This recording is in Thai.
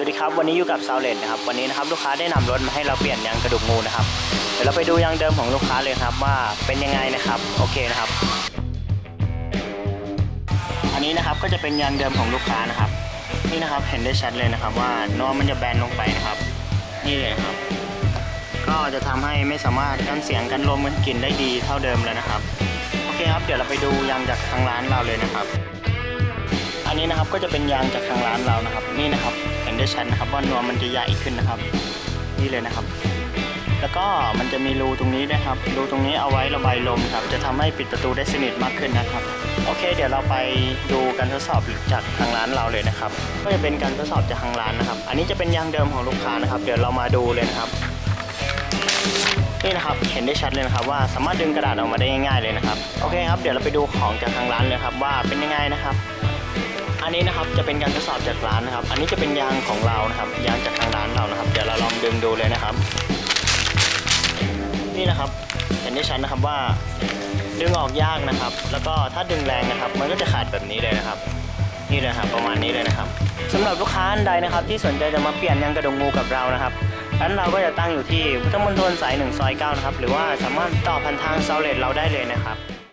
สวัสดีครับวันนี้อยู่กับซาวเลนนะครับวันนี้นะครับลูกค้าได้นำรถมาให้เราเปลี่ยนยางกระดูกงูนะครับเดี๋ยวเราไปดูยางเดิมของลูกค้าเลยครับว่าเป็นยังไงนะครับโอเคนะครับ อันนี้นะครับก็จะเป็นยางเดิมของลูกค้านะครับ นี่นะครับเห็นได้ชัดเลยนะครับ ว่านอมันจะแบนลงไปนะครับ นี่เลยครับ ก็จะทำให้ไม่สามารถกันเสียงกันลมกันกลิ่นได้ดีเท่าเดิมเลยนะครับโอเคครับเดี๋ยวเราไปดูยางจากทางร้านเราเลยนะครับ นี้นะครับก็จะเป็นยางจากทางร้านเรานะครับ นี่นะครับเห็นได้ชัดนะครับว่านวมมันจะใหญ่ขึ้นนะครับ นี่เลยนะครับ แล้วก็มันจะมีรูตรงนี้ด้วยครับรูตรงนี้เอาไว้ระบายลมครับจะทำให้ปิดประตูได้สนิทมากขึ้นนะครับ โอเค เดี๋ยวเราไปดูการทดสอบจากทางร้านเราเลยนะครับ ก็จะเป็นการทดสอบจากทางร้านนะครับ อันนี้จะเป็นยางเดิมของลูกค้านะครับ เดี๋ยวเรามาดูเลยนะครับนี่นะครับเห็นได้ชัดเลยนะครับว่าสามารถดึงกระดาษออกมาได้ง่ายๆเลยนะครับโอเคครับเดี๋ยวเราไปดูของจากทางร้านเลยครับว่าเป็นยังไงนะครับ อันนี้นะครับจะเป็นการทดสอบจากร้านนะครับ อันนี้จะเป็นยางของเรานะครับยางจากทางร้านเรานะครับ เดี๋ยวเราลองดึงดูเลยนะครับ นี่นะครับเห็นได้ชัดนะครับว่า ดึงออกยากนะครับ แล้วก็ถ้าดึงแรงนะครับ มันก็จะขาดแบบนี้เลยนะครับนี่เลยครับประมาณนี้เลยนะครับสำหรับลูกค้าท่านใดนะครับ ที่สนใจจะมาเปลี่ยนยางกระดงงูกับเรานะครับร้านเราก็จะตั้งอยู่ที่พุทธมณฑลสายหนึ่งซอยเก้านะครับหรือว่าสามารถต่อพันทางเซาเลตเราได้เลยนะครับ